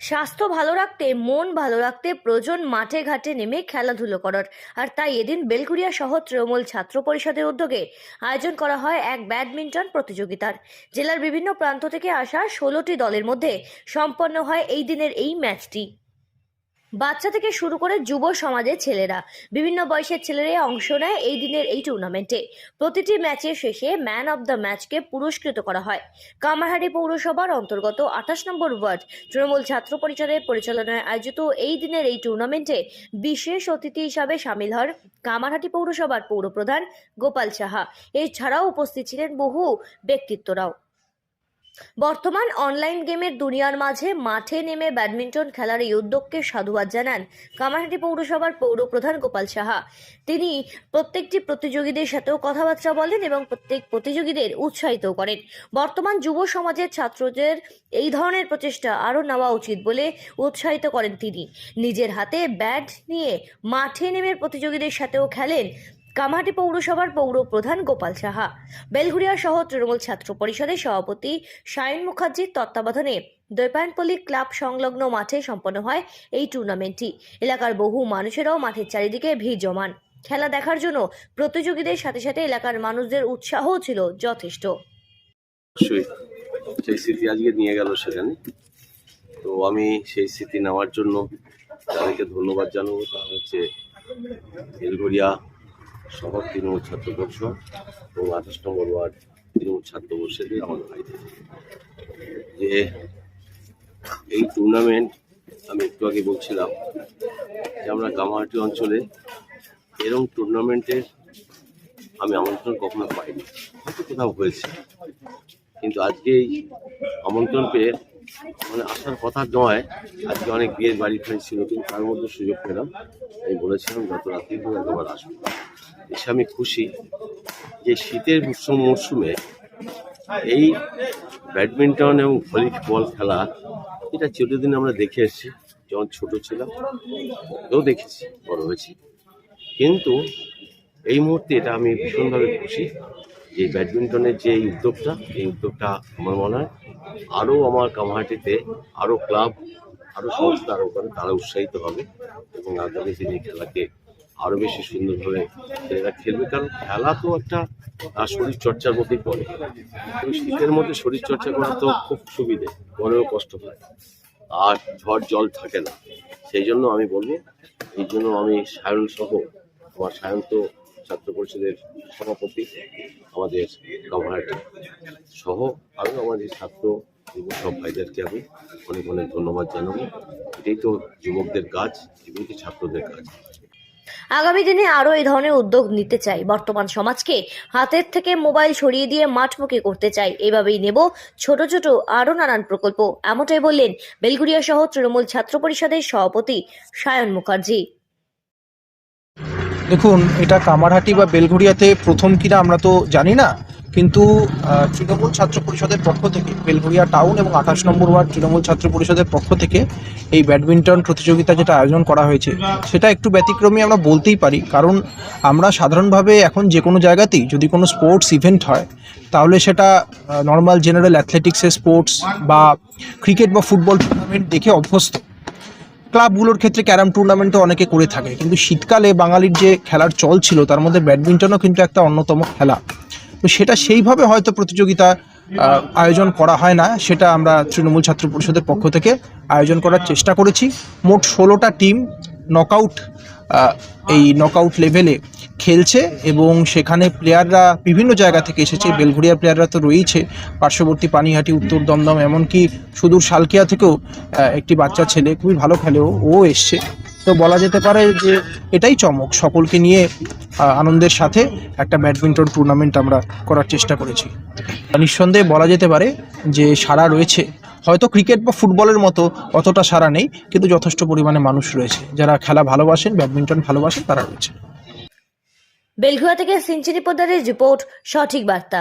স্বাস্থ্য ভালো রাখতে, মন ভালো রাখতে প্রয়োজন মাঠে ঘাটে নেমে খেলাধুলো করার। আর তাই এদিন বেলঘুরিয়া শহর তৃণমূল ছাত্র পরিষদের উদ্যোগে আয়োজন করা হয় এক ব্যাডমিন্টন প্রতিযোগিতার। জেলার বিভিন্ন প্রান্ত থেকে আসা ষোলোটি দলের মধ্যে সম্পন্ন হয় এই দিনের এই ম্যাচটি। বাচ্চা থেকে শুরু করে যুব সমাজের ছেলেরা, বিভিন্ন বয়সের ছেলেরা অংশ নেয় এই দিনের এই টুর্নামেন্টে প্রতিটি ম্যাচের শেষে ম্যান অব দ্য ম্যাচকে পুরস্কৃত করা হয়। কামারহাটি পৌরসভার অন্তর্গত আঠাশ নম্বর ওয়ার্ড, তৃণমূল ছাত্র পরিষদের পরিচালনায় আয়োজিত এই দিনের এই টুর্নামেন্টে বিশেষ অতিথি হিসাবে সামিল হন কামারহাটি পৌরসভার পৌরপ্রধান গোপাল সাহা। এছাড়াও উপস্থিত ছিলেন বহু ব্যক্তিত্বরাও। বর্তমান অনলাইন গেমের দুনিয়ার মাঝে মাঠে নেমে ব্যাডমিন্টন খেলার এই উদ্যোগকে সাধুবাদ জানান কামারহাটি পৌরসভার পৌরপ্রধান গোপাল সাহা। তিনি প্রত্যেকটি প্রতিযোগীদের সাথেও কথাবার্তা বলেন এবং প্রত্যেক প্রতিযোগীদের উৎসাহিত করেন। বর্তমান যুব সমাজের ছাত্রদের এই ধরনের প্রচেষ্টা আরও নেওয়া উচিত বলে উৎসাহিত করেন তিনি। নিজের হাতে ব্যাট নিয়ে মাঠে নেমে প্রতিযোগীদের সাথেও খেলেন কামাহাটি পৌরসভার পৌর প্রধান গোপাল সাহা। বেলঘুরিয়া শহর তৃণমূল ছাত্র পরিষদের সভাপতি সায়ন মুখার্জির তত্ত্বাবধানে দৈপায়নপল্লী ক্লাব সংলগ্ন মাঠে সম্পন্ন হয় এই টুর্নামেন্টটি এলাকার বহু মানুষেরাও মাঠের চারিদিকে ভিড় জমান। খেলা দেখার জন্য প্রতিযোগীদের সাথে সাথে এলাকার মানুষদের উৎসাহও ছিল যথেষ্ট। সেই স্মৃতি আজকে নিয়ে গেল সেখানে। তো আমি সেই স্মৃতি নেওয়ার জন্য তাদেরকে ধন্যবাদ জানাব। তা হচ্ছে বেলঘরিয়া শহর তৃণমূল ছাত্র পরিষদ এবং আঠাশ নম্বর ওয়ার্ড তৃণমূল ছাত্র পরিষদের আমার ভাইদের যে এই টুর্নামেন্ট আমি একটু আগে বলছিলাম যে আমরা গামাহাটি অঞ্চলে এরকম টুর্নামেন্টের আমি আমন্ত্রণ কখনো পাইনি। হয়তো কোথাও হয়েছে। কিন্তু আজকে এই আমন্ত্রণ পেয়ে মানে আসার কথা নয়, আজকে অনেক বিয়ের বাড়ি ফাড়ি ছিল, কিন্তু তার মধ্যে সুযোগ পেলাম। আমি বলেছিলাম, গত রাত্রি একবার আসব এসে আমি খুশি যে শীতের মরশুমে এই ব্যাডমিন্টন এবং ভলিবল খেলা এটা চিরদিন আমরা দেখে এসেছি। যখন ছোট ছিলাম তো দেখেছি, বড় হয়েছি। কিন্তু এই মুহূর্তে এটা আমি ভীষণভাবে খুশি যে ব্যাডমিন্টনের যে এই উদ্যোগটা এই উদ্যোগটা আমার মনে হয় আরও আমার কামাহাটিতে আরও ক্লাব, আরও সংস্থা আরও করে, তারা উৎসাহিত হবে এবং আগামী দিনে খেলাকে আরও বেশি সুন্দরভাবে ছেলেরা খেলবে। কারণ খেলা তো একটা আহ, শরীর চর্চার মধ্যেই পড়ে। তো শীতের মধ্যে শরীর চর্চা করা তো খুব সুবিধে মনেও কষ্ট হয়। আর ঝড় জল থাকে না। সেই জন্য আমি বলব এই জন্য আমি সায়ন সহ আমার সায়ন তো ছাত্র পরিষদের সভাপতি আমাদের কামারহাটি সহ আরও আমাদের ছাত্র যুব সব ভাইদেরকে আমি অনেক অনেক ধন্যবাদ জানাব। এটাই তো যুবকদের কাজ কি ছাত্রদের কাজ। আগামী দিনে আরও এই ধরনের উদ্যোগ নিতে চাই। বর্তমান সমাজকে হাতের থেকে মোবাইল সরিয়ে দিয়ে মাঠমুখী করতে চাই। এভাবেই নেব ছোট ছোট আরও নানান প্রকল্প। এমনটাই বললেন বেলগুড়িয়া সহ তৃণমূল ছাত্র পরিষদের সভাপতি সায়ন মুখার্জি। দেখুন, এটা কামারহাটি বা বেলঘড়িয়াতে প্রথম কিনা আমরা তো জানি না। কিন্তু তৃণমূল ছাত্র পরিষদের পক্ষ থেকে বেলঘড়িয়া টাউন এবং আঠাশ নম্বর ওয়ার্ড তৃণমূল ছাত্র পরিষদের পক্ষ থেকে এই ব্যাডমিন্টন প্রতিযোগিতা যেটা আয়োজন করা হয়েছে, সেটা একটু ব্যতিক্রমী আমরা বলতেই পারি। কারণ আমরা সাধারণভাবে এখন যে কোনো জায়গাতেই যদি কোনো স্পোর্টস ইভেন্ট হয়, তাহলে সেটা নর্মাল জেনারেল অ্যাথলেটিক্সের স্পোর্টস বা ক্রিকেট বা ফুটবল টুর্নামেন্ট দেখে অভ্যস্ত। ক্লাবগুলোর ক্ষেত্রে ক্যারাম টুর্নামেন্টও অনেকে করে থাকে। কিন্তু শীতকালে বাঙালির যে খেলার চল ছিল, তার মধ্যে ব্যাডমিন্টনও কিন্তু একটা অন্যতম খেলা। তো সেটা সেইভাবে হয়তো প্রতিযোগিতা আয়োজন করা হয় না, সেটা আমরা তৃণমূল ছাত্র পরিষদের পক্ষ থেকে আয়োজন করার চেষ্টা করেছি। মোট ষোলোটা টিম নকআউট এই নকআউট লেভেলে খেলছে এবং সেখানে প্লেয়াররা বিভিন্ন জায়গা থেকে এসেছে। বেলঘড়িয়া প্লেয়াররা তো রয়েইছে, পার্শ্ববর্তী পানিহাটি, উত্তর দমদম, এমনকি সুদূর শালকিয়া থেকেও একটি বাচ্চা ছেলে, খুবই ভালো খেলে ও এসছে। তো বলা যেতে পারে যে এটাই চমক। সকলকে নিয়ে আনন্দের সাথে একটা ব্যাডমিন্টন টুর্নামেন্ট আমরা করার চেষ্টা করেছি। নিঃসন্দেহে বলা যেতে পারে যে সারা রয়েছে। হয়তো ক্রিকেট বা ফুটবলের মতো অতটা সারা নেই, কিন্তু যথেষ্ট পরিমাণে মানুষ রয়েছে। যারা খেলা ভালোবাসেন, ব্যাডমিন্টন ভালোবাসেন, তারা রয়েছে। বেলঘুয়া থেকে সিঞ্চুরি পোদ্দারের রিপোর্ট সঠিক বার্তা।